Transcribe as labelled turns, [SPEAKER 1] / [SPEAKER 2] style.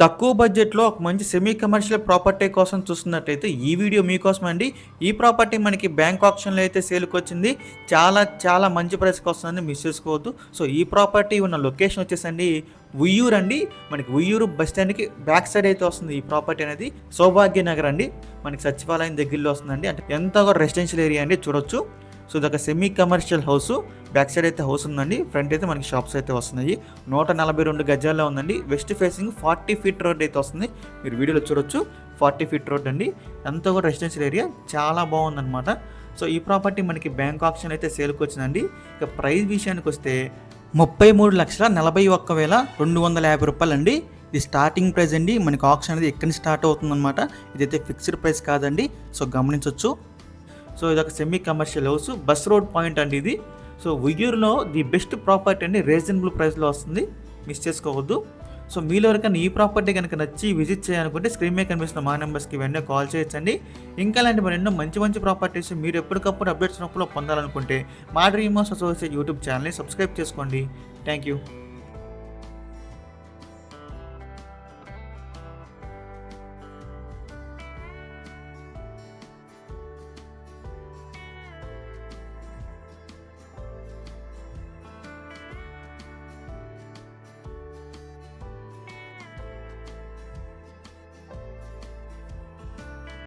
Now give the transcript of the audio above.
[SPEAKER 1] తక్కువ బడ్జెట్లో ఒక మంచి సెమీ కమర్షియల్ ప్రాపర్టీ కోసం చూస్తున్నట్టయితే ఈ వీడియో మీకోసం అండి. ఈ ప్రాపర్టీ మనకి బ్యాంక్ ఆప్షన్లో అయితే సేల్కి వచ్చింది. చాలా చాలా మంచి ప్రైస్కి వస్తుందని మిస్ చేసుకోవద్దు. సో ఈ ప్రాపర్టీ ఉన్న లొకేషన్ వచ్చేసండి ఉయ్యూరు అండి. మనకి ఉయ్యూరు బస్ స్టాండ్కి బ్యాక్ సైడ్ అయితే వస్తుంది ఈ ప్రాపర్టీ అనేది. సౌభాగ్య నగర్ అండి. మనకి సచివాలయం దగ్గరలో వస్తుందండి. అంటే ఎంత రెసిడెన్షియల్ ఏరియా అండి చూడొచ్చు. సో ఇది ఒక semi commercial house back side అయితే హౌస్ ఉందండి. ఫ్రంట్ అయితే మనకి షాప్స్ అయితే వస్తున్నాయి. నూట నలభై రెండు గజాల్లో ఉందండి. West facing forty feet road అయితే వస్తుంది. మీరు వీడియోలో చూడొచ్చు. ఫార్టీ ఫీట్ రోడ్ అండి. అంతా కూడా రెసిడెన్షియల్ ఏరియా చాలా బాగుందన్నమాట. సో ఈ ప్రాపర్టీ మనకి బ్యాంక్ ఆప్షన్ అయితే సేల్కి వచ్చిందండి. ఇక ప్రైస్ విషయానికి వస్తే ముప్పై మూడు లక్షల నలభై ఒక్క వేల రెండు వందల యాభై రూపాయలు అండి ఇది స్టార్టింగ్ ప్రైస్ అండి. మనకి ఆప్షన్ అనేది ఎక్కడి నుంచి స్టార్ట్ అవుతుందన్నమాట. ఇదైతే ఫిక్స్డ్ ప్రైస్ కాదండి. సో గమనించవచ్చు సో ఇది ఒక semi commercial house bus road point అండి ఇది. సో ఉయ్యూరులో ది బెస్ట్ ప్రాపర్టీ అండి రీజనబుల్ ప్రైస్లో వస్తుంది. మిస్ చేసుకోవద్దు. సో మీలో ఎవరికైనా ఈ ప్రాపర్టీ కనుక నచ్చి విజిట్ చేయాలనుకుంటే స్క్రీన్ మీద కనిపిస్తున్న మా నెంబర్స్కి వెంటనే కాల్ చేయొచ్చండి. ఇంకా లాంటి మరి ఎన్నో మంచి మంచి ప్రాపర్టీస్ మీరు ఎప్పటికప్పుడు అప్డేట్స్ ఉన్నప్పుడు పొందాలనుకుంటే మా డ్రీమ్ హౌస్ అసోసియేట్ యూట్యూబ్ ఛానల్ని సబ్స్క్రైబ్ చేసుకోండి. Thank you